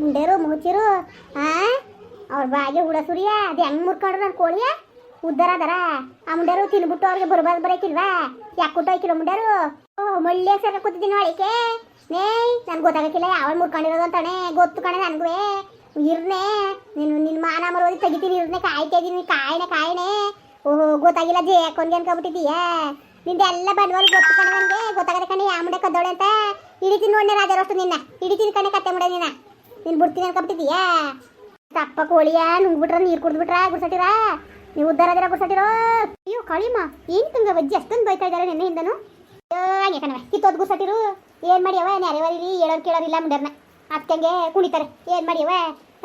ಮುಂಡೇರು ಮುಚ್ಚಿರು ಆ? ಅವ್ರ ಬಾಗೆ ಹುಡ ಸುರಿಯ? ಅದು ಹೆಂಗ್ ಮುರ್ಕೊಂಡ್ರು ನನ್ನ ಕೋಳಿಯ? ಉದ್ದಾರ ಅದರ. ಆ ಮುಂಡೇರು ತಿನ್ಬಿಟ್ಟು ಅವ್ರಿಗೆ ಬರ್ಬಾರ್ದು ಬರಕಿಲ್ವಾ ಯಾಕೆ ಕೊಟ್ಟೋಯ್ಕಿಲ್ಲ ಮುಂಡೇರು? ಓ ಮಳ್ಳಿ ಸರ ಕೂತಿದ್ದೀನಿ ಒಳಿಕೆ ನೇ, ನನ್ಗೆ ಗೊತ್ತಾಗಕ್ಕಿಲ್ಲ ಯಾವ ಮುರ್ಕೊಂಡಿರೋದು ಅಂತಾನೆ. ಗೊತ್ತು ಕಣೆ ನನಗೂ ಇರ್ನೆ, ನಿನ್ ನಿನ್ನ ಮಾನ ಮರೋದಿ ತೆಗಿತೀನಿ, ಇರ್ನೆ, ಕಾಯ್ತಾ ಇದೀನಿ, ಕಾಯ್ನೆ ಕಾಯ್ನೆ. ಓಹೋ, ಗೊತ್ತಾಗಿಲ್ಲ ಜೇ ಯಾಕೊಂದು ಅನ್ಕೊಬಿಟ್ಟಿದೀಯ ನಿಂದೆಲ್ಲ ಬಂಡವಾಳ ಗೊತ್ತು ಕಣೆ ನನಗೆ. ಗೊತ್ತಾಗದ ಕಣೆ ಯಾವ ಮುಂಡೆ ಕದ್ದೋಳೆ ಅಂತ. ಹಿಡಿತೀನಿ ನೋಡ್ನೆ ರಾಜರಷ್ಟು ನಿನ್ನ. ಹಿಡಿತೀನಿ ಕಣೆ ಕತ್ತೆ ಮುಂಡೆ ನಿನ್ನ. ನೀನು ಬಿಡ್ತೀನಿ ಅನ್ಕೊಬಿಟ್ಟಿದೀಯಾ ತಪ್ಪ ಕೋಳಿಯ, ನುಂಗ್ಬಿಟ್ರ ನೀರು ಕುಡಿದ್ಬಿಟ್ರ ಗುಡ್ಸಟ್ಟಿರ ನೀವು ಉದ್ದಾರ ಅದರ ಗುಡ್ಸಟ್ಟಿರೋ ಅಯ್ಯೋ ಕಳಿಮ್ಮ ಏನು ತಂಗ ವಜ್ಜಿ ಅಷ್ಟೊಂದು ಬೈತಾ ಇದ್ದಾರೆ ನಿನ್ನೆಯಿಂದನು ಅಯ್ಯೋ, ಹಂಗೆ ಕಣವೆ ಕಿತ್ತೋದ್ ಗುಡ್ಸಟ್ಟಿರು ಏನು ಮಾಡಿಯವ ನೆರೆವರಿಲಿ ಹೇಳೋರು ಕೇಳೋರಿಲ್ಲ ಮುಂಡರ್ನ. ಅಕ್ಕಂಗೆ ಕುಣಿತಾರೆ. ಏನು ಮಾಡಿಯವ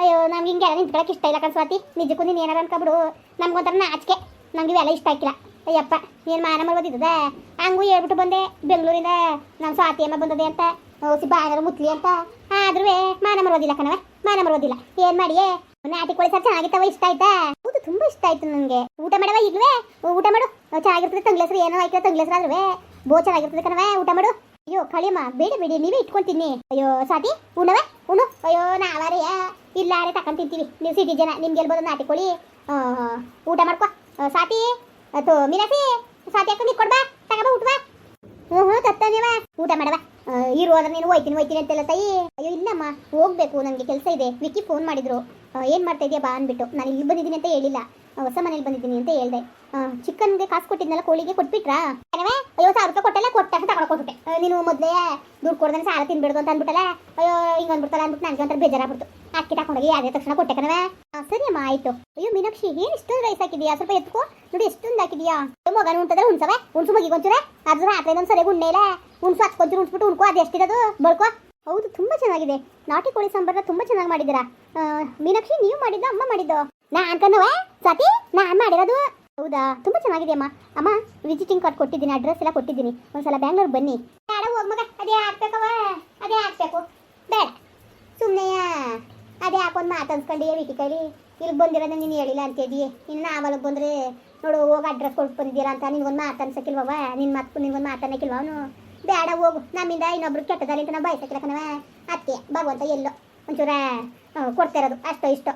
ಅಯ್ಯೋ, ನಮ್ಗೆ ಹಿಂಗೆಲ್ಲ ನಿಂತ್ಕೊಳಕ್ಕೆ ಇಷ್ಟ ಇಲ್ಲ ಕಣ್ಸ್ವಾತಿ ನಿಜಕ್ಕೂ ನೀನು ಏನಾರ ಅನ್ಕೊಬಿಡು. ನಮ್ಗೊಂಥರ ನಾಚಿಕೆ. ನಮ್ಗೆ ಇವೆಲ್ಲ ಇಷ್ಟ ಆಗಿಲ್ಲ. ಅಯ್ಯಪ್ಪ ಏನು ಮಾನ ಮರ್ಬೋದಿದ್ದದ ಹಂಗೂ ಹೇಳ್ಬಿಟ್ಟು ಬಂದೆ. ಬೆಂಗಳೂರಿಂದ ನಮ್ಮ ಸ್ವಾತಿ ಅಮ್ಮ ಬಂದದೆ ಅಂತ. ಸಿ ಬಾಯರ ಮುತ್ಲಿ ಅಂತ. ಆದ್ರೂ ಮಾನ ಮರೋದಿಲ್ಲ ಕಣವ ಮಾನ ಮರೋದಿಲ್ಲ ಏನ್ ಮಾಡಿಯೇ? ನಾಟಿ ಕೋಳಿ ಸರ್ ಚೆನ್ನಾಗಿತ್ತವ ಇಷ್ಟ ಆಯ್ತಾ? ಹೌದು ತುಂಬಾ ಇಷ್ಟ ಆಯ್ತು ನನಗೆ. ಊಟ ಮಾಡವ ಈಗಲೇ ಊಟ ಮಾಡು. ಚೆನ್ನಾಗಿರ್ತದೆ ತಂಗ್ಲೆಸ್ರು ಏನೋ ಆಯ್ತು ತಂಗ್ಲೆಸ್ರು ಆದ್ರೂ ಬೋ, ಚೆನ್ನಾಗಿರ್ತದೆ ಕಣವ ಊಟ ಮಾಡು. ಅಯ್ಯೋ, ಕಳಿಯಮ್ಮ, ಬೇಡ, ಬೇಡಿ, ನೀವೇ ಇಟ್ಕೊಂತೀನಿ ಅಯ್ಯೋ ಸಾತಿ ಉಣವೆ ಉಣು ಅಯ್ಯೋ, ನಾವಾರೇ ಇಲ್ಲಾರೆ ತಕೊಂಡ್ ತಿಂತೀವಿ. ನೀವು ಸಿಟಿ ಜನ, ನಿಮ್ಗೆ ಎಲ್ಬೋದು ನಾಟಿ ಕೋಳಿ. ಊಟ ಮಾಡ್ಕೊ. ಸಾತಿ ಅಥವಾ ಮೀನಾಸಿ ಹಾಕೊಂಡು ನೀ ಕೊಡ್ಬಾ ಬಾ ಊಟ ಬಾ ಹ್ಞೂ ಹ್ಞೂ ತತ್ತಾನೇವ ಊಟ ಮಾಡವ ಇರು ಅದ್ರ ನೀನು ಹೋಯ್ತೀನಿ ಹೋಯ್ತೀನಿ ಅಂತೆಲ್ಲ ತಾಯಿ. ಅಯ್ಯೋ, ಇಲ್ಲಮ್ಮ, ಹೋಗ್ಬೇಕು, ನನಗೆ ಕೆಲಸ ಇದೆ. ವಿಕ್ಕಿ ಫೋನ್ ಮಾಡಿದ್ರು. ಏನು ಮಾಡ್ತಾ ಇದೆಯಾ ಬಾ ಅಂದ್ಬಿಟ್ಟು. ನಾನು ಇಲ್ಲಿ ಬಂದಿದ್ದೀನಿ ಅಂತ ಹೇಳಿಲ್ಲ. ಹೊಸ ಮನೇಲಿ ಬಂದಿದ್ದೀನಿ ಅಂತ ಹೇಳ್ದೆ. ಚಿಕನ್ಗೆ ಕಾಸು ಕೊಟ್ಟಿದ್ನಲ್ಲ, ಕೋಳಿಗೆ ಕೊಟ್ಬಿಟ್ರಾ? ಅಯ್ಯೋ ಸಾವಿರ ರೂಪಾಯಿ ಕೊಟ್ಟಲ್ಲ ಕೊಟ್ಟ ಅಂತ ತಗೊಂಡ್ಬಿಟ್ಟೆ ನೀನು ಮೊದಲೇ ದುಡ್ಡು ಕೊಡ್ದೆ ಸಾಲ ತಿನ್ಬಿಡ್ದು ಅಂತ ಅಂದ್ಬಿಟ್ಟಲ್ಲ? ಅಯ್ಯೋ, ಹಿಂಗೆ ಅಂದ್ಬಿಡ್ತಲ್ಲ ಅಂದ್ಬಿಟ್ಟು ನನಗೆ ಒಂಥರ ಬೇಜಾರಾಗ್ಬಿಡ್ತು. ಅಕ್ಕಿ ತಗೊಂಡೋಗಿ ಅದೇ ತಕ್ಷಣ ಕೊಟ್ಟೆ ಕಣವೆ ಸರಿ ಅಮ್ಮ ಆಯ್ತು. ಅಯ್ಯೋ, ಮೀನಾಕ್ಷಿ, ಏನು ಇಷ್ಟೊಂದು ರೈಸ್ ಹಾಕಿದ್ಯಾ? ಸ್ವಲ್ಪ ಎತ್ಕೋ. ನೋಡಿ, ಎಷ್ಟೊಂದು ಹಾಕಿದ್ಯಾ? ಮಗನ ಉಂಟದ್ರೆ ಹುಣ್ಸವೆ ಹುಣ್ಸು ಮಗಿಗೆ ಒಂಚೂರೆ. ಅದ್ರ ರಾತ್ರಿ ಒಂದು ಸರಿ ಉಣ್ಣೆ ಇಲ್ಲ. ಹುಣ್ಸು ಹಚ್ಕೊಂಚೂರು ಉಣ್ಸ್ಬಿಟ್ಟು ಉಣ್ಕೋ, ಅದು ಎಷ್ಟಿರೋದು ಬಳ್ಕೋ. ಹೌದು, ತುಂಬಾ ಚೆನ್ನಾಗಿದೆ. ನಾಟಿ ಕೋಳಿ ಸಾಂಬಾರ್ನ ತುಂಬಾ ಚೆನ್ನಾಗಿ ಮಾಡಿದ್ದೀರಾ? ಮೀನಾಕ್ಷಿ, ನೀವು ಮಾಡಿದ್ದ, ಅಮ್ಮ ಮಾಡಿದ್ದು. ನಾ ಅನ್ಕೊಂಡವ ಸತಿ ನಾನು ಮಾಡಿರೋದು. ಹೌದಾ? ತುಂಬಾ ಚೆನ್ನಾಗಿದೆ ಅಮ್ಮ. ಅಮ್ಮ ವಿಸಿಟಿಂಗ್ ಕಾರ್ಡ್ ಕೊಟ್ಟಿದ್ದೀನಿ ಅಡ್ರೆಸ್ ಎಲ್ಲ ಕೊಟ್ಟಿದ್ದೀನಿ. ಒಂದ್ಸಲ ಬ್ಯಾಂಗ್ಳೂರ್ ಬನ್ನಿ. ಹೋಗ್ ಮಗ. ಅದೇ ಹಾಕ್ಬೇಕವ ಅದೇ ಹಾಕ್ಬೇಕು. ಬೇಡ. ಸುಮ್ಮನೆ ಅದೇ ಹಾಕೊಂಡ್ ಮಾತು ಅನ್ಸ್ಕೊಂಡು ವಿಟಿ ಕೈಲಿ. ಇಲ್ಲಿ ಬಂದಿರೋದ ನೀನು ಹೇಳಿಲ್ಲ ಅಂತಿದ್ದೀಯ ಇನ್ನು ನಾವಲ್ಲ ಬಂದ್ರೆ ನೋಡು, ಹೋಗಿ ಅಡ್ರೆಸ್ ಕೊಟ್ಟು ಬಂದಿದ್ದೀರಾ ಅಂತ ನಿನ್ಗೊಂದು ಮಾತು ಅನ್ಸಕ್ಕಿಲ್ವವ ನಿನ್ನ ಮಾತು ನಿನ್ಗೊಂದು ಮಾತನ್ನಕ್ಕಿಲ್ವ ಅವನು? ಬೇಡ, ಹೋಗು. ನಮ್ಮಿಂದ ಇನ್ನೊಬ್ರು ಕೆಟ್ಟದಲ್ಲಿ ಅಂತ ನಾವು ಬಯಸಕ್ಕಿಲ್ಲ ಕಣವ ಅದಕ್ಕೆ ಭಗವಂತ ಎಲ್ಲೋ ಒಂಚೂರ ಕೊಡ್ತಾ ಇರೋದು. ಅಷ್ಟೋ ಇಷ್ಟೋ.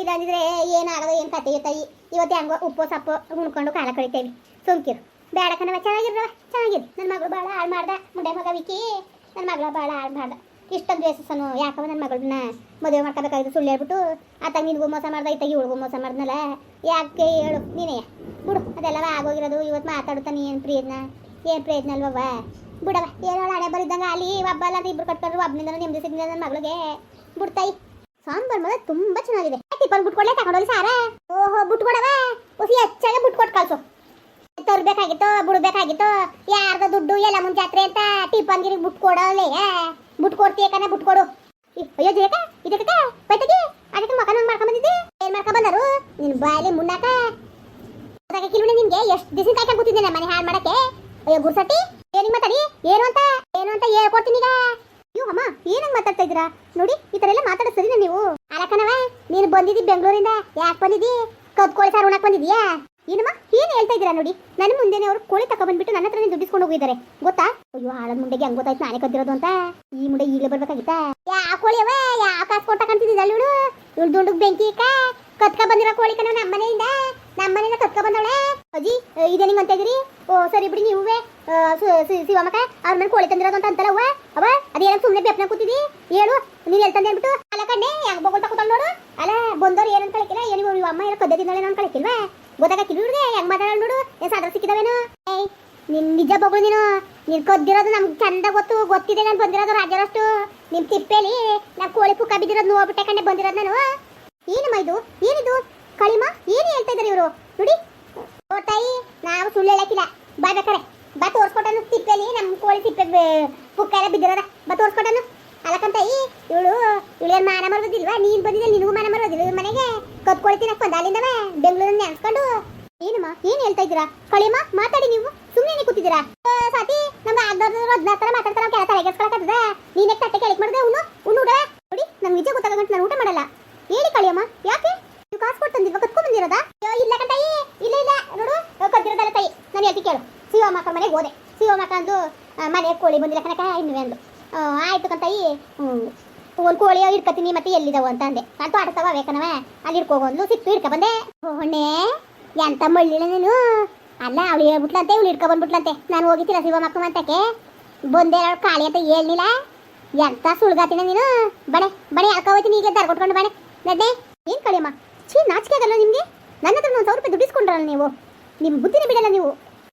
ಇಲ್ಲಾಂದಿದ್ರೆ ಏನಾಗದು ಏನು ಕತೆ ತಾಯಿ ಇವತ್ತು ಹೆಂಗೋ ಉಪ್ಪು ಸಪ್ಪು ಉಣ್ಕೊಂಡು ಕಾಲ ಕಳಿತೇವಿ. ಸುಮ್ಕಿರು. ಬೇಡ ಕಣವ ಚೆನ್ನಾಗಿರ್ದವ ಚೆನ್ನಾಗಿರಿ. ನನ್ನ ಮಗಳು ಭಾಳ ಹಾಳು ಮಾಡ್ದ, ಮುಂಡೆ ಮಗ ವಿಕಿ. ನನ್ನ ಮಗಳ ಭಾಳ ಹಾಳು ಮಾಡ್ದ. ಇಷ್ಟೊಂದು ದ್ವೇಷನು ಯಾಕವ ನನ್ನ ಮಗಳನ್ನ ಮದುವೆ ಮಾಡ್ಕೋಬೇಕಾಗಿದ್ದು ಸುಳ್ಳು ಹೇಳ್ಬಿಟ್ಟು. ಆತಾಗ ನಿನಗೂ ಮೋಸ ಮಾಡ್ದ ಇತ್ತಾಗ ಇವಳಿಗೂ ಮೋಸ ಮಾಡ್ದಲ್ಲ ಯಾಕೆ ಹೇಳು ನೀನೇ ಬಿಡು, ಅದೆಲ್ಲವ ಆಗೋಗಿರೋದು. ಇವತ್ತು ಮಾತಾಡುತ್ತಾನೆ ಏನು ಪ್ರಯೋಜನ ಏನು ಪ್ರಯೋಜನ ಅಲ್ವವ ಬಿಡವ ಏನೋ ಹಣೆ ಬರಿದ್ದಂಗ ಅಲ್ಲಿ ಒಬ್ಬ ಅಲ್ಲ ಇಬ್ರು ಕಟ್ಕೊಂಡ್ರು ಒಬ್ಬನಿಂದ ನೆಮ್ಮದಿ ಸಿಗ್ಲಿಲ್ಲ ನನ್ನ ಮಗಳಿಗೆ. ಬಿಡ್ತಾಯಿ. ಸಾಂಬಾರ್ ಮಾತ್ರ ತುಂಬಾ ಚೆನ್ನಾಗಿದೆ. ಟಿಪ್ಪನ್ ಬಿಟ್ಕೊಡ್ಲೆ ತಗೊಂಡೋಗಿ ಸಾರ? ಓಹೋ, ಬಿಟ್ಕೊಡವ? ಉಸಿ ಹೆಚ್ಚಾಗಿ ಬಿಟ್ಕೊಟ್ಟು ಕಳ್ಸು. ತರ್ಬೇಕಾಗಿತ್ತು, ಬಿಡ್ಬೇಕಾಗಿತ್ತು, ಯಾರ್ದ ದುಡ್ಡು, ಎಲ್ಲ ಮುಂದೆ ಜಾತ್ರೆ ಅಂತ ಟಿಪ್ಪನ್ಗಿರಿ ಬಿಟ್ಕೊಡೋಲೆ ಬಿಟ್ಕೊಡ್ತೀಯ ಕಣ, ಬಿಟ್ಕೊಡು. ಅಯ್ಯೋ ಜೇಕ ಇದಕ್ಕೆ ಬೈತಗಿ ಅದಕ್ಕೆ ಮಕನ ಮಾಡ್ಕೊಂಡ್ ಬಂದಿದ್ದೆ? ಏನ್ ಮಾಡ್ಕೊಂಡ್ ಬಂದರು? ನಿನ್ ಬಾಯಲ್ಲಿ ಮುನ್ನಾಕ ಕಿಲುವಣಿ ನಿನ್ಗೆ ಎಷ್ಟು ದಿವಸ ಕಾಯ್ಕೊಂಡು ಕೂತಿದ್ದೆ ನಮ್ಮ ಮನೆ ಹಾಳು ಮಾಡಕ್ಕೆ? ಅಯ್ಯೋ, ಗುರ್ಸಟ್ಟಿ, ಏನಿಗೆ ಮಾತಾಡಿ? ಏನು ಅಂತ? ಏನು ಅಂತ ಹೇಳ್ಕೊಡ್ತೀನಿ ಈಗ. ಅಯ್ಯೋ, ಅಮ್ಮ, ಏನಂಗ್ ಮಾತಾಡ್ತಾ ಇದ್ದೀರಾ? ನೋಡಿ, ಈ ತರ ಎಲ್ಲ ಮಾತಾಡೋದು ಸರಿನಾ ನೀವು? ಬಂದಿದ್ದಿ ಬೆಂಗಳೂರಿಂದ? ಯಾಕೆ ಬಂದಿದ್ದಿ? ಕದ್ ಕೋಳಿ ಸಾರು ಉಣಕ್ ಬಂದಿದ್ಯಾ? ಏನಮ್ಮ ಏನ್ ಹೇಳ್ತಾ ಇದ್ದೀರಾ ನೋಡಿ? ನನ್ನ ಮುಂದೆನೆ ಅವರು ಕೋಳಿ ತಗೊಂಡ್ಬಿಟ್ಟು ನನ್ನ ಹತ್ರನೇ ದುಡ್ಡಿಸ್ಕೊಂಡು ಹೋಗಿದ್ದಾರೆ. ಗೊತ್ತಾ? ಅಯ್ಯೋ ಆಳದ ಮುಂಡೆಗೆ ಹಂಗ್ ಗೊತ್ತಾಯ್ತು ನಾನೇ ಕದ್ದಿರೋದು ಅಂತ. ಈ ಮುಂಡೆ ಈಗಲೇ ಬರ್ಬೇಕಾಗಿತ್ತಾ? ಯಾ ಕೋಳಿ ಅವ? ಯಾ ಕಾಸು ಕೊಟ್ಟ ಕಾಣ್ತಿದ್ದಿದ್ದಲ್ಲ ಇವಳು? ಇವಳು ದುಂಡಗ್ ಬೆಂಕಿ ಕತ್ಕ ಬಂದಿರೋ ಕೋಳಿ ಕಣ ನಮ್ಮ ಮನೆಯಿಂದ? ನಮ್ಮ ಮನೆಯಿಂದ ಕತ್ಕ ಬಂದವಳೆ? ಅಜ್ಜಿ, ಇದೇ ನಿಂಗೆ ಅಂತ ಇದ್ರಿ ಓ, ಸರಿ ಬಿಡಿ ನೀವೇ. ಶಿವಮಕ್ಕ ಅವ್ರ ಮನೆ ಕೋಳಿ ತಂದಿರೋದು ಅಂತ ಅಂತಲ್ಲ ಅವ್ವ? ಅವ ಅದೇನ ಸುಮ್ಮನೆ ಬೆಪ್ಪನ ಕೂತಿದಿ? ಹೇಳು. ನೀನು ಹೇಳ್ತಂದೆ ತಂದೆ ಅಂದ್ಬಿಟ್ಟು ಅಲ್ಲ ಕಣ್ಣೆ, ಯಾಕೆ ಬಗೋತ ಕೂತಲ್ ನೋಡು. ಅಲ್ಲ, ಬಂದವ್ರು ಏನಂತ ಕಳಿಕಿಲ್ಲ, ಏನು ಇವ್ ಅಮ್ಮ ಏನೋ ಕದ್ದೆ ತಿಂದಳೆ ನಾನು ಕಳಿಕಿಲ್ವಾ? ಗೊತ್ತಾಗಕ್ಕಿಲ್ಲ ಇವ್ರಿಗೆ? ಹೆಂಗ್ ಮಾತಾಡ ನೋಡು. ಏನ್ ಸಾದ್ರ ಸಿಕ್ಕಿದವೇನು ಏಯ್, ನಿನ್ ನಿಜ ಬಗಳು ನೀನು. ನೀನ್ ಕದ್ದಿರೋದು ನಮ್ಗೆ ಚಂದ ಗೊತ್ತು, ಗೊತ್ತಿದೆ ನಾನು ಬಂದಿರೋದು ರಾಜರಷ್ಟು ನಿಮ್ ತಿಪ್ಪೇಲಿ ನಾ ಕೋಳಿ ಪುಕ್ಕ ಬಿದ್ದಿರೋದು ನೋಡ್ಬಿಟ್ಟೆ ಕಣ್ಣೆ ಬಂದಿರೋದು ನಾನು. ಏನಮ್ಮ ಇದು? ಏನಿದು? ಕಳಿಮ? ಏನು ಹೇಳ್ತಾ ಇದ್ದಾರೆ ಇವರು? ನೋಡಿ. ಓ ತಾಯಿ, ನಾವು ಸುಳ್ಳು ಹೇಳಕ್ಕಿಲ್ಲ. ಬಾಯ್ ಬೇಕಾರೆ ಬಾ ತೋರ್ಸ್ಕೊಟ್ಟನು, ತಿಪ್ಪೆಲಿ ನಮ್ಮ ಕೋಳಿ ತಿಪ್ಪೆ ಪುಕ್ಕ ಎಲ್ಲ ಬಿದ್ದಿರೋದ. ಬಾ ತೋರ್ಸ್ಕೊಟ್ಟನು. ಅಲ್ಲಕ್ಕಂತ ಈ ಇವಳು ಇವಳೇನು ಮಾನ ಮರೋದಿಲ್ವಾ ನೀನು ಬಂದಿದ್ದೆ ನಿನಗೂ ಮಾನ ಮರೋದಿಲ್ಲ ಇವ್ರ ಮನೆಗೆ ಕತ್ಕೊಳ್ತೀನಿ ಬಂದ ಅಲ್ಲಿಂದವ ಬೆಂಗಳೂರನ್ನ ನೆನ್ಸ್ಕೊಂಡು. ಏನಮ್ಮ, ಏನು ಹೇಳ್ತಾ ಇದ್ದೀರಾ? ಕಳಿಯಮ್ಮ, ಮಾತಾಡಿ ನೀವು. ಸುಮ್ಮನೆ ಕೂತಿದ್ದೀರಾ? ಸಾತಿ ನಮ್ಮ ಆಗ್ದವ್ರು ಹದಿನಾರು ಮಾತಾಡ್ತಾರ ಕೆಲ ತಲೆಗೆಸ್ಕೊಳಕತ್ತದ ನೀನೇ ತಟ್ಟೆ ಕೆಳಕ್ ಮಾಡಿದೆ? ಉಣ್ಣು ಉಣ್ಣು ಉಡ ನೋಡಿ ನಮ್ಗೆ ನಿಜ ಗೊತ್ತಾಗಂಟು ನಾನು ಊಟ ಮಾಡಲ್ಲ. ಹೇಳಿ ಕಳಿಯಮ್ಮ, ಯಾಕೆ? ನೀವು ಕಾಸು ಕೊಟ್ಟು ತಂದಿಲ್ವಾ? ಕತ್ಕೊಂಡ್ ಬಂದಿರೋದಾ ಅಯ್ಯೋ ಇಲ್ಲ ಕಂತಾಯಿ ಇಲ್ಲ ಇಲ್ಲ ನೋಡು ಕದ್ದಿರೋದಲ್ಲ ತಾಯಿ ನಾನು ಹೇಳ್ತಿ ಕೇಳು ಶಿವಮಕ್ಕ ಮನೆಗೆ ಹೋದೆ ಶಿವಮಕ್ಕ ಅಂದು ಮನೆಗೆ ಕೋಳಿ ಬಂದಿಲ್ಲ ಕನಕ ಇನ್ನುವೆ ಅಂದು ಆಯಿತು ಕಂತಾಯಿ ಒಂದು ಕೋಳಿ ಇಡ್ಕತೀನಿ ಮತ್ತೆ ಎಲ್ಲಿದಾವ ಅಂತ ಅಂದೆ. ಅಂತ ತೋಟದವ ಬೇಕನವ ಅಲ್ಲಿ ಇಟ್ಕೋಗೊಂದ್ಲು ಸಿಕ್ತು ಇಡ್ಕ ಬಂದೆ. ಹೊಣ್ಣೆ, ಎಂತ ಮಳ್ಳಿಲ್ಲ ನೀನು? ಅಲ್ಲ, ಅವಳು ಹೇಳ್ಬಿಟ್ಲಂತೆ, ಇವ್ಳು ಇಡ್ಕ ಬಂದ್ಬಿಟ್ಲಂತೆ. ನಾನು ಹೋಗಿತ್ತಿಲ್ಲ ಶಿವ ಮಕ್ಕ ಅಂತಕ್ಕೆ ಬಂದೆ ಕಾಳಿ ಅಂತ ಹೇಳ್ನಿಲ್ಲ ಎಂತ ಸುಳ್ಗಾತಿನ ನೀನು? ಬಣೆ ಬಣೆ ಯಾಕೆ ಹೋಗ್ತೀನಿ ಈಗ ದರ್ ಬಣೆ. ನಡ್ಡೆ ಏನು ಕಳಿಯಮ್ಮ ಛೀ ನಾಚಿಕೆ ಆಗಲ್ಲ ನಿಮಗೆ? ನನ್ನ ಹತ್ರ ಒಂದು ಸಾವಿರ ರೂಪಾಯಿ ದುಡ್ಡಿಸ್ಕೊಂಡ್ರಲ್ಲ ನೀವು? ನಿಮ್ಮ ಬುದ್ಧಿನೇ ಬಿಡಲ್ಲ ನೀವು.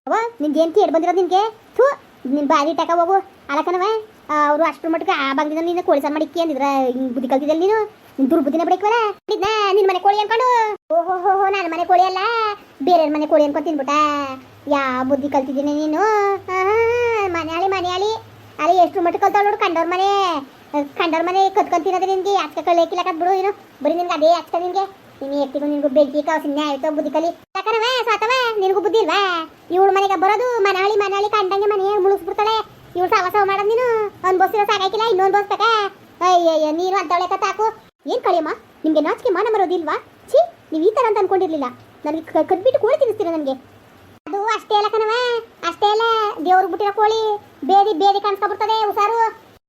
ಅವ ನಿಂಗೆ ಏನು ಕೇಳಿ ಬಂದಿರೋದು ನಿನಗೆ? ಥೂ ನಿನ್ನ ಬಾರಿ ಟಕ ಹೋಗು. ಅಲಕನವ ಅವರು ಅಷ್ಟು ಮಟ್ಟಕ್ಕೆ ಆ ಬಂದಿದ್ದ ನೀನು ಕೋಳಿ ಸಾರು ಮಾಡಿಕ್ಕಿ ಅಂದಿದ್ರ, ಹಿಂಗ್ ಬುದ್ಧಿ ಕಲ್ತಿದ್ದಲ್ಲ ನೀನು? ನಿನ್ ದುರ್ಬುದ್ಧಿನ ಬಿಡಕ್ವಲ್ಲ ಇದ್ನ ನಿನ್ನ ಮನೆ ಕೋಳಿ ಅನ್ಕೊಂಡು. ಓಹೋ, ಹೋ ಹೋ ನನ್ನ ಮನೆ ಕೋಳಿ ಅಲ್ಲ. ಬೇರೆಯವ್ರ ಮನೆ ಕೋಳಿ ಅನ್ಕೊಂಡು ತಿನ್ಬಿಟ್ಟ. ಯಾ ಬುದ್ಧಿ ಕಲ್ತಿದ್ದೀನಿ ನೀನು? ಮನೆಯಾಳಿ ಮನೆಯಾಳಿ. ಅಲ್ಲಿ ಎಷ್ಟು ಮಟ್ಟ ಕಲ್ತಾವ ನೋಡು ಕಂಡವ್ರ ಮನೆ. ಕಂಡವ್ರ ಮನೆ ಕತ್ಕೊಂಡ್ ತಿನ್ನೋದು ನಿನ್ಗೆ. ಯಾಕೆ ಕಳ್ಳಿಕ್ಕಿಲ್ಲ ಬಿಡು ನೀನು. ಬರೀ ನಿನ್ಗೆ ಅದೇ ಯಾಕೆ ನಿನ್ಗೆ. ನೀನು ಎತ್ತಿಗೂ ನಿನ್ಗೂ ಬೆಂಕಿ ಸಿನ್ಯ ಆಯ್ತು ಬುದ್ಧಿ ಕಲಿ. ಯಾಕನವ ಸಾತವ, ನಿನಗೂ ಬುದ್ಧಿ ಇಲ್ವಾ? ಇವಳು ಮನೆಗೆ ಬರೋದು ಮನಾಳಿ ಮನಾಳಿ ಕಂಡಂಗೆ ಮನೆ ಮುಳುಗಿಸ್ಬಿಡ್ತಾಳೆ. ಇವಳು ಸಾವಾಸ ಮಾಡೋದು ನೀನು? ಒಂದು ಬಸ್ ಇರೋ ಸಾಕಾಕಿಲ್ಲ ಇನ್ನೊಂದು ಬಸ್ ಬೇಕಾ? ಅಯ್ಯಯ್ಯ ನೀನು ಅಂತವಳೆ ಸಾಕು ಏನ್ ಕಳಿಯಮ್ಮ? ನಿಮಗೆ ನಾಚಿಕೆ ಮಾನ ಬರೋದಿಲ್ವಾ ಛೀ, ನೀವು ಈ ತರ ಅಂತ ಅನ್ಕೊಂಡಿರ್ಲಿಲ್ಲ. ನನಗೆ ಕದ್ಬಿಟ್ಟು ಕೋಳಿ ತಿನ್ನಿಸ್ತೀರ ನನಗೆ? ಅದು ಅಷ್ಟೇ ಅಲ್ಲ ಕಣವ ಅಷ್ಟೇ ಅಲ್ಲ ದೇವ್ರಿಗೆ ಬಿಟ್ಟಿರೋ ಕೋಳಿ ಬೇದಿ ಬೇದಿ ಕಾಣಿಸ್ಕೊಬಿಡ್ತದೆ, ಹುಷಾರು.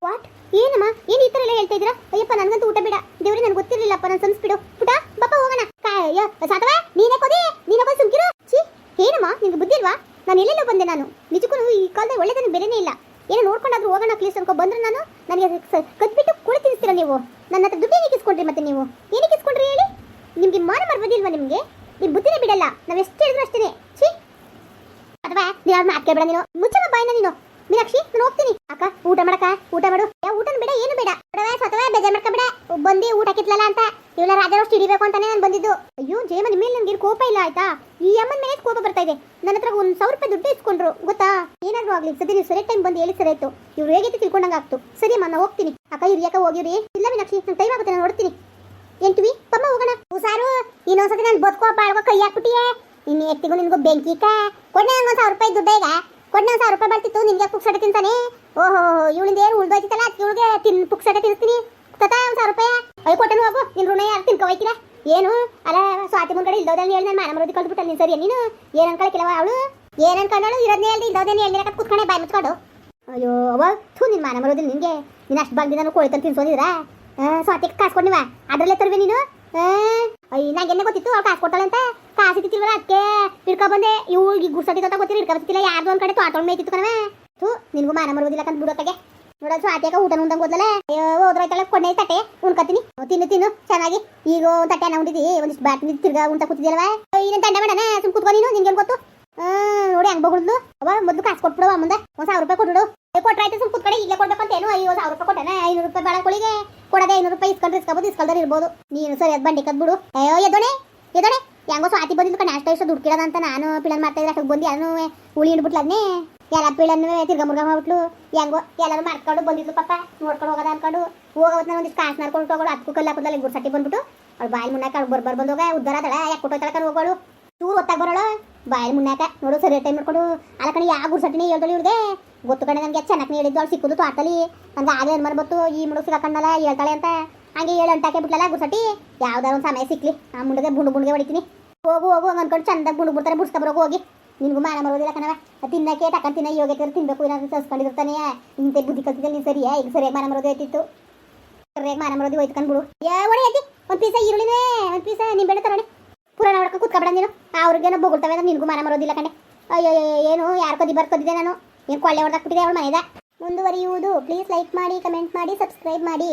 ವಾಟ್ ಏನಮ್ಮ? ಏನ್ ಈ ತರ ಎಲ್ಲ ಹೇಳ್ತಾ ಇದ್ದೀರಾ? ಅಯ್ಯಪ್ಪ, ನನಗಂತೂ ಊಟ ಬಿಡ. ದೇವ್ರಿಗೆ ನನಗೆ ಗೊತ್ತಿರಲಿಲ್ಲಪ್ಪ, ನಾನು ಸಂಸ್ಬಿಡು ಪುಟ ಬಪ್ಪ ಹೋಗೋಣ ಕಾಯ ಸಾತವ ನೀನೇ ಕೊದಿ ನೀನೇ ಬಂದು ಸುಮ್ಕಿರು ಛೀ ಏನಮ್ಮ ನಿಂಗೆ ಬುದ್ಧಿ ಇಲ್ವಾ ನಾನು ಎಲ್ಲೆಲ್ಲೋ ಬಂದೆ ನಾನು ನಿಜಕ್ಕೂ ಈ ಕಾಲದಲ್ಲಿ ಒಳ್ಳೆದನ್ನು ಬೇರೆನೇ ಇಲ್ಲ ಏನೋ ನೋಡ್ಕೊಂಡಾದ್ರೂ ಹೋಗೋಣ ಪ್ಲೀಸ್ ಅನ್ಕೊ ಬಂದ್ರೆ ನಾನು ನನಗೆ ಸ- ಕದ್ಬಿಟ್ಟು ಕೋಳಿ ತಿನ್ನಿಸ್ತೀರಾ ನೀವು ನನ್ನ ಹತ್ರ ದುಡ್ಡು ಮತ್ತೆ ನೀವು? ಏನಕ್ಕೆ ಇಸ್ಕೊಂಡ್ರಿ ಹೇಳಿ? ನಿಮಗೆ ಮಾನ ಮರ್ಬೋದಿಲ್ವಾ ನಿಮಗೆ? ನಿಮ್ಮ ಬುದ್ಧಿನೇ ಬಿಡಲ್ಲ. ನಾವು ಎಷ್ಟು ಹೇಳಿದ್ರು ಅಷ್ಟೇ ಛೀ. ಅಥವಾ ನೀನು ಹಾಕೇ ಬೇಡ ನೀನು. ಮುಚ್ಚಮ್ಮ ಬಾಯಿನ ನೀನು. ಮೀನಾಕ್ಷಿ, ನಾನು ಹೋಗ್ತೀನಿ. ಅಕ್ಕ, ಊಟ ಮಾಡಕ್ಕ? ಊಟ ಮಾಡು. ಊಟನ ಬೇಡ, ಏನು ಬೇಡ. ಬಿಡವೆ ಸ್ವತಃ ಬೇಜಾರ್ ಮಾಡ್ಕೊಬೇಡ ಬಂದು ಊಟ ಹಾಕಿದ್ಲಲ್ಲ ಅಂತ. ಇವಳ ರಾಜರೋಷ್ಟು ಹಿಡಿಬೇಕು ಅಂತಾನೆ ನಾನು ಬಂದಿದ್ದು. ಅಯ್ಯೋ, ಜಯಮ್ಮ ನಿಮ್ಮ ಮೇಲೆ ನನಗೆ ಕೋಪ ಇಲ್ಲ ಆಯ್ತಾ? ಈ ಅಮ್ಮನ ಮೇಲೆ ಕೋಪ ಬರ್ತಾ ಇದೆ. ನನ್ನ ಹತ್ರ ಒಂದು ಸಾವಿರ ರೂಪಾಯಿ ದುಡ್ಡು ಇಸ್ಕೊಂಡ್ರು, ಗೊತ್ತಾ? ಏನಾದ್ರು ಆಗ್ಲಿ, ಸದ್ಯ ನೀವು ಸರಿ ಟೈಮ್ ಬಂದು ಹೇಳಿ ಸರಿ ಆಯ್ತು. ಇವ್ರು ಹೇಗಿತ್ತು ತಿಳ್ಕೊಂಡಂಗೆ ಆಗ್ತು. ಸರಿ ಅಮ್ಮ ನಾನು ಹೋಗ್ತೀನಿ. ಅಕ್ಕ, ಇವ್ರು ಯಾಕೆ ಹೋಗಿರಿ ಇಲ್ಲ ಮೀನಾಕ್ಷಿ ನಾನು ಟೈಮ್ ಆಗುತ್ತೆ, ನಾನು ನೋಡ್ತೀನಿ ಎಂಟ್ವಿ ಪಮ್ಮ ಹೋಗೋಣ. ಹುಷಾರು. ಇನ್ನೊಂದ್ಸತಿ ನಾನು ಬದುಕೋ ಬಾಳ್ಕೋ ಕೈ ಹಾಕ್ಬಿಟ್ಟಿಯೇ. ಇನ್ನು ಎತ್ತಿಗೂ ನಿನ್ಗೂ ಬೆಂಕಿ ಕಾ. ಕೊಡ್ನೆ ನಂಗೆ ಒಂದು ಸಾವಿರ ರೂಪಾಯಿ ದುಡ್ಡು ಈಗ. ಕೊಡ್ನೆ ಒಂದು ಸಾವಿರ ರೂಪಾಯಿ ಬರ್ತಿತ್ತು, ನಿನ್ಗೆ ಪುಕ್ಸಡೆ ತಿಂತಾನೆ ಓಹೋ ಇವಳಿಂದ ಏನು ಉಳ್ದೋಯ್ತಿತ್ತಲ್ಲ? ಇವಳಿಗೆ ತಿನ್ ಪುಕ್ಸಡೆ ತಿನ್ನಿಸ್ತೀನಿ ತತಾ, ಒಂದು ಸಾವಿರ ರೂಪಾಯಿ? ಅಯ್ಯ, ಕೊಟ್ಟನು ಹೋಗು ನಿನ್ನ ಋಣ ಯಾರು ತಿನ್ಕೋಯ್ತೀರ ಏನು? ಅಲ್ಲ, ಸ್ವಾತಿ ಮುಂದ್ಗಡೆ ಇಲ್ದೋದಲ್ಲಿ ಹೇಳಿ ನಾನು ಮಾನಮರೋದಿ ಕಳ್ದು ನೀನು ಸರಿ ನೀನು? ಏನು ಅನ್ಕೊಳಕಿಲ್ಲವ ಅವಳು? ಏನು ಅನ್ಕೊಂಡಳು ಇರೋದನ್ನೇ ಹೇಳ್ದು ಇಲ್ದೋದೇನೆ ಹೇಳ್ದಿರಕ ಕುತ್ಕೊಂಡೆ ಬಾಯಿ ಮುಚ್ಕೊಂಡು. ಅಯ್ಯೋ ಅವ ಥೂ ನಿನ್ನ ಮನೆ ಮರೋದಿಲ್ಲ ನಿನಗೆ. ನೀನು ಅಷ್ಟು ಬಂದಿದ್ದ ನಾನು ಕೋಳಿ ತಂದು ತಿನ್ಸೋದಿದ್ರ ಸ್ವಾತಿಗೆ ಕಾಸು ಕೊಡ್ನಿವ ಅದರಲ್ಲೇ ತರುವೆ ನೀನು? ಅಯ್ಯ ನಂಗೆ ಎನ್ನೇ ಗೊತ್ತಿತ್ತು, ಅವ್ಳು ಕಾಸು ಅಂತ? ಕಾಸು ಇತ್ತಿಲ್ವಲ್ಲ ಅದಕ್ಕೆ ಇಡ್ಕೊ ಬಂದೆ. ಇವಳಿಗೆ ಗುಡ್ಸೋತಿ ಅಂತ ಗೊತ್ತಿಲ್ಲ, ಹಿಡ್ಕೊ ಬರ್ತಿಲ್ಲ ಯಾರ್ದು ಒಂದು ಕಡೆ ತೋಟೊಳ್ ಮೇಯ್ತಿತ್ತು ಕಣವೇ ಥೂ, ನಿನಗೂ ಮಾನ ಮರೋದಿಲ್ಲ ಕಂತ ಬಿಡೋತ್ತಾಗೆ ನೋಡೋದು ಸ್ವಾತಿಯಾಗ ಊಟ ಉಂದಂಗೆ ಅಯ್ಯೋ ಹೋದ್ರೈತಲ್ಲ ಕೊನೆ ತಟ್ಟೆ ಉಣ್ಕತೀನಿ ತಿನ್ನು ತಿನ್ನು, ಚೆನ್ನಾಗಿ. ಈಗ, ಒಂದು ತಟ್ಟೆ ಅನ್ನ ಉಂಡಿದಿ, ಒಂದಿಷ್ಟು ಬಾಟ್ ತಿರ್ಗಾ ಉಂಟ ಕೂತಿದ್ಯಲ್ವಾ? ಇನ್ನೇನು ತಂಡ ಬೇಡ ಸುಮ್ ಕೂತ್ಕೊ ನೀನು ನಿನ್ಗೇನು ಗೊತ್ತು? ನೋಡಿ, ಹಂಗ್ ಬಗುಳ್ದು ಅವ ಮೊದ್ಲು ಕಾಸು ಕೊಟ್ಬಿಡು ಮುಂದೆ ಒಂದ್ ಸಾವಿರ ರೂಪಾಯಿ ಕೊಟ್ಬಿಡು. ಕೊಟ್ರಾಯ್ತು, ಸುಮ್ ಕೂತ್ಕಡೆ, ಈಗಲೇ ಕೊಡ್ಬೇಕು ಅಂತ ಏನು ಐವತ್ತು ಸಾವಿರ ರೂಪಾಯಿ ಕೊಟ್ಟೆನ? ಐನೂರು ರೂಪಾಯಿ ಬಾಳ ಕೊಳಿಗೆ. ಕೊಡದೆ ಐನೂರು ರೂಪಾಯಿ ಇಸ್ಕೊಂಡ್ರೆ, ಇಸ್ಕೊಬೋದು ಇಸ್ಕೊಳ್ದಾರ ಇರ್ಬೋದು. ನೀನು ಸರಿ, ಅದ್ ಬಂಡಿ ಕದ್ಬಿಡು. ಅಯ್ಯೋ ಎದೋಣೆ ಎದೋಣೆ ಹೆಂಗೋ ಸ್ವಾತಿ ಬಂದಿದ್ದು ಕಣ, ಅಷ್ಟು ಇಷ್ಟ ದುಡ್ಡು ಕಿಡದ ಅಂತ ನಾನು ಪಿಳನ್ ಮಾಡ್ತಾ ಇದ್ರೆ ಅಷ್ಟು ಬಂದು ಯಾರು ಉಳಿ ಹಿಡ್ಬಿಟ್ಲು ಅದನ್ನೇ ಎಲ್ಲ ಪಿಳನ್ನು ತಿರ್ಗ ಮುರ್ಗ ಮಾಡ್ಬಿಟ್ಲು ಹೆಂಗೋ ಎಲ್ಲರೂ ಮಾಡ್ಕೊಂಡು ಬಂದಿದ್ಲು ಪಾಪ. ನೋಡ್ಕೊಂಡು ಹೋಗೋದ ಅನ್ಕೊಂಡು. ಹೋಗೋದ್ ನಾನು ಒಂದಿಷ್ಟು ಕಾಸು ನಾಡ್ಕೊಂಡು ಹೋಗೋಳು. ಅದಕ್ಕೂ ಕಲ್ಲ ಹಾಕೋದಲ್ಲ ಗುಡ್ಸಟ್ಟಿ ಬಂದ್ಬಿಟ್ಟು. ಅವ್ಳು ಬಾಯಿ ಮುನ್ನಾಕ ಅವ್ಳು ಬರ್ಬರ್ ಬಂದೋಗ ಉದ್ದಾರ ಅದಳ ಯಾಕೆ ಕೊಟ್ಟೋಯ್ತಾಳ ಕಣ್ ಹೋಗೋಳು. ಚೂರು ಹೊತ್ತಾಗ ಬರೋಳು. ಬಾಯಿ ಮುನ್ನಾಕ ನೋಡು ಸರಿ ಟೈಮ್ ಮಾಡ್ಕೊಂಡು ಅಲ್ಲ ಕಣಿ, ಯಾವ ಗುಡ್ಸಟ್ಟಿನಿ ಹೇಳ್ದಳು ಇವ್ರಿಗೆ? ಗೊತ್ತು ಕಣೆ ನನಗೆ. ಚೆನ್ನಾಗಿ ಹೇಳಿದ್ದು. ಅವ್ಳು ಸಿಕ್ಕುದು ತೋಟದಲ್ಲಿ. ನಂಗೆ ಆಗ ಏನು ಬತ್ತು ಈ ಮುಡುಗ ಕಣ್ಣಲ್ಲ ಹೇಳ್ತಾಳೆ ಅಂತ. ಹಂಗೆ ಹೇಳು ಅಂಟಾಕೆ ಬಿಟ್ಲಲ್ಲ ಗುಡ್ಸಟ್ಟಿ ಯಾವ್ದಾರ ಒಂದು ಸಮಯ ಸಿಕ್ಲಿ. ಆ ಮುಂಡಗೆ ಬುಂಡು ಬುಂಡಿಗೆ ಹೊಡಿತೀನಿ. ಹೋಗು ಹೋಗು ಹಂಗೆ ಅನ್ಕೊಂಡು ಚಂದ ಬುಂಡು ಬಿಡ್ತಾರೆ. ಬುಡ್ಸ್ಕೊಬರೋಗು ಹೋಗಿ. ನಿನ್ಗೂ ಮಾನ ಮರೋದಿಲ್ಲ ಕಣವ ತಿನ್ನಕ್ಕೆ ತಕೊಂಡ್ ತಿನ್ನ ಯೋಗ್ಯತೆ ತಿನ್ಬೇಕು ಏನಾದ್ರು ಸಸ್ಕೊಂಡಿರ್ತಾನೆ. ಇಂತೆ ಬುದ್ಧಿ ಕಲ್ತಿದ್ದಲ್ಲಿ ನೀನು ಸರಿಯಾ ಈಗ ಸರಿಯಾಗಿ ಮಾನ ಮರೋದು ಐತಿತ್ತು ಸರಿಯಾಗಿ ಮಾನ ಮರೋದು ಹೋಯ್ತು ಕಂಡ್ಬಿಡು ಯಾ ಒಡೆ ಒಂದು ಪೀಸ ಈರುಳ್ಳಿನೇ, ಒಂದು ಪೀಸ ನಿಂಬೆಣ್ಣೆ ತರೋಣೆ. ಪುರಾಣ ಹೊಡ್ಕೊಂಡು ಕೂತ್ಕೊಬೇಡ ನೀನು. ಅವ್ರಿಗೇನೋ ಬೊಗಳ್ತವೆ ನಿನಗೂ ಮಾನ ಮರೋದಿಲ್ಲ ಕಣೆ. ಅಯ್ಯೋ ಏನು, ಯಾರು ಕದಿ ಬರ್ಕೊದಿದೆ ನಾನು? ಏನು ಕೊಳ್ಳೆ ಹೊಡೆದಾಕ್ಬಿಟ್ಟಿದೆ ಅವಳು ಮನೆದ ಮುಂದುವರಿಯುವುದು. ಪ್ಲೀಸ್ ಲೈಕ್ ಮಾಡಿ ಕಮೆಂಟ್ ಮಾಡಿ ಸಬ್ಸ್ಕ್ರೈಬ್ ಮಾಡಿ.